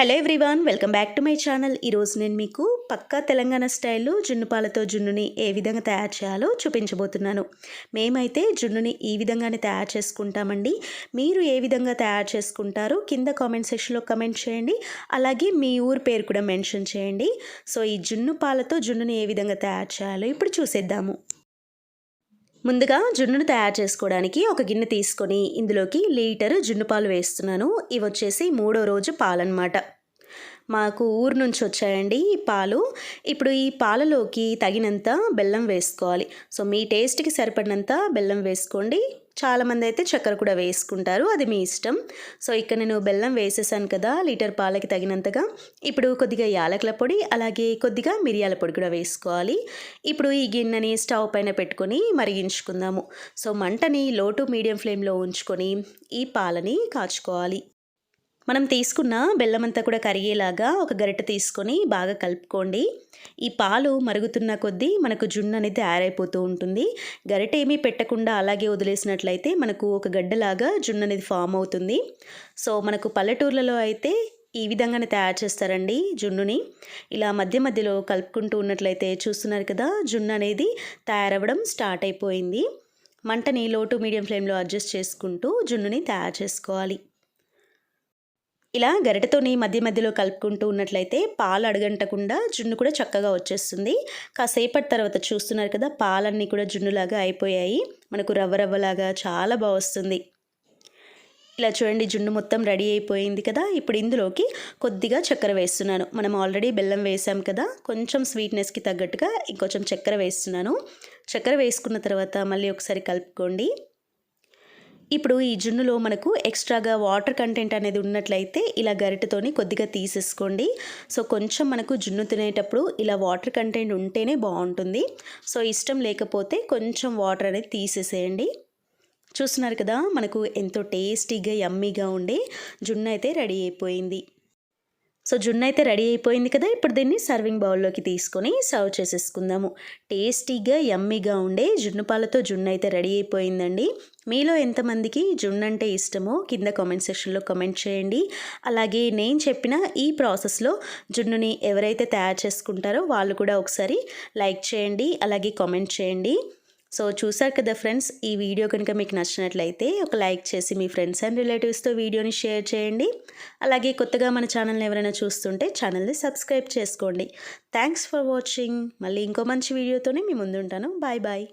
Hello everyone welcome back to my channel ఈరోజు నేను మీకు పక్కా తెలంగాణ స్టైల్లో జున్నుపాలతో జున్నుని ఏ విధంగా తయారు చేయాలో చూపించబోతున్నాను. మేమైతే జున్నుని ఈ విధంగానే తయారు చేసుకుంటామండి. మీరు ఏ విధంగా తయారు చేసుకుంటారో కింద కామెంట్ సెక్షన్లో కమెంట్ చేయండి. అలాగే మీ ఊరు పేరు కూడా మెన్షన్ చేయండి. సో ఈ జున్ను పాలతో జున్నుని ఏ విధంగా తయారు చేయాలో ఇప్పుడు చూసేద్దాము. ముందుగా జున్నును తయారు చేసుకోవడానికి ఒక గిన్నె తీసుకొని ఇందులోకి లీటరు జున్ను పాలు వేస్తున్నాను. ఇవి వచ్చేసి మూడో రోజు పాలన్నమాట. మాకు ఊరు నుంచి వచ్చాయండి ఈ పాలు. ఇప్పుడు ఈ పాలలోకి తగినంత బెల్లం వేసుకోవాలి. సో మీ టేస్ట్కి సరిపడినంత బెల్లం వేసుకోండి. చాలామంది అయితే చక్కెర కూడా వేసుకుంటారు. అది మీ ఇష్టం. సో ఇక్కడ నేను బెల్లం వేసేసాను కదా లీటర్ పాలకి తగినంతగా. ఇప్పుడు కొద్దిగా యాలకుల పొడి అలాగే కొద్దిగా మిరియాల పొడి కూడా వేసుకోవాలి. ఇప్పుడు ఈ గిన్నెని స్టవ్ పైన పెట్టుకొని మరిగించుకుందాము. సో మంటని లో టు మీడియం ఫ్లేమ్లో ఉంచుకొని ఈ పాలని కాచుకోవాలి. మనం తీసుకున్న బెల్లం అంతా కూడా కరిగేలాగా ఒక గరిట తీసుకొని బాగా కలుపుకోండి. ఈ పాలు మరుగుతున్న కొద్దీ మనకు జున్ను అనేది తయారైపోతూ ఉంటుంది. గరిటె ఏమీ పెట్టకుండా అలాగే వదిలేసినట్లయితే మనకు ఒక గడ్డలాగా జున్ను అనేది ఫామ్ అవుతుంది. సో మనకు పల్లెటూర్లలో అయితే ఈ విధంగానే తయారు చేస్తారండి జున్నుని. ఇలా మధ్య మధ్యలో కలుపుకుంటూ ఉన్నట్లయితే చూస్తున్నారు కదా జున్ను అనేది తయారవ్వడం స్టార్ట్ అయిపోయింది. మంటని లోటు మీడియం ఫ్లేమ్లో అడ్జస్ట్ చేసుకుంటూ జున్నుని తయారు చేసుకోవాలి. ఇలా గరిటతోని మధ్య మధ్యలో కలుపుకుంటూ ఉన్నట్లయితే పాలు అడగంటకుండా జున్ను కూడా చక్కగా వచ్చేస్తుంది. కాసేపటి తర్వాత చూస్తున్నారు కదా పాలన్నీ కూడా జున్నులాగా అయిపోయాయి. మనకు రవ్వ రవ్వలాగా చాలా బాగా వస్తుంది. ఇలా చూడండి జున్ను మొత్తం రెడీ అయిపోయింది కదా. ఇప్పుడు ఇందులోకి కొద్దిగా చక్కెర వేస్తున్నాను. మనం ఆల్రెడీ బెల్లం వేసాం కదా కొంచెం స్వీట్నెస్కి తగ్గట్టుగా ఇంకొంచెం చక్కెర వేస్తున్నాను. చక్కెర వేసుకున్న తర్వాత మళ్ళీ ఒకసారి కలుపుకోండి. ఇప్పుడు ఈ జున్నులో మనకు ఎక్స్ట్రాగా వాటర్ కంటెంట్ అనేది ఉన్నట్లయితే ఇలా గరిటతోని కొద్దిగా తీసేసుకోండి. సో కొంచెం మనకు జున్ను తినేటప్పుడు ఇలా వాటర్ కంటెంట్ ఉంటేనే బాగుంటుంది. సో ఇష్టం లేకపోతే కొంచెం వాటర్ అనేది తీసేసేయండి. చూస్తున్నారు కదా మనకు ఎంతో టేస్టీగా యమ్మీగా ఉండే జున్ను అయితే రెడీ అయిపోయింది. సో జున్ను అయితే రెడీ అయిపోయింది కదా ఇప్పుడు దీన్ని సర్వింగ్ బౌల్లోకి తీసుకొని సర్వ్ చేసేసుకుందాము. టేస్టీగా యమ్మీగా ఉండే జున్ను పాలతో జున్ను అయితే రెడీ అయిపోయిందండి. మీలో ఎంతమందికి జున్ను అంటే ఇష్టమో కింద కామెంట్ సెక్షన్లో కామెంట్ చేయండి. అలాగే నేను చెప్పిన ఈ ప్రాసెస్లో జున్నుని ఎవరైతే తయారు చేసుకుంటారో వాళ్ళు కూడా ఒకసారి లైక్ చేయండి అలాగే కామెంట్ చేయండి. సో చూసారు కదా ఫ్రెండ్స్ ఈ వీడియో కనుక మీకు నచ్చినట్లయితే ఒక లైక్ చేసి మీ ఫ్రెండ్స్ అండ్ రిలేటివ్స్తో వీడియోని షేర్ చేయండి. అలాగే కొత్తగా మన ఛానల్ని ఎవరైనా చూస్తుంటే ఛానల్ని సబ్స్క్రైబ్ చేసుకోండి. Thanks for watching. మళ్ళీ ఇంకో మంచి వీడియోతోనే మీ ముందుంటాను. Bye bye.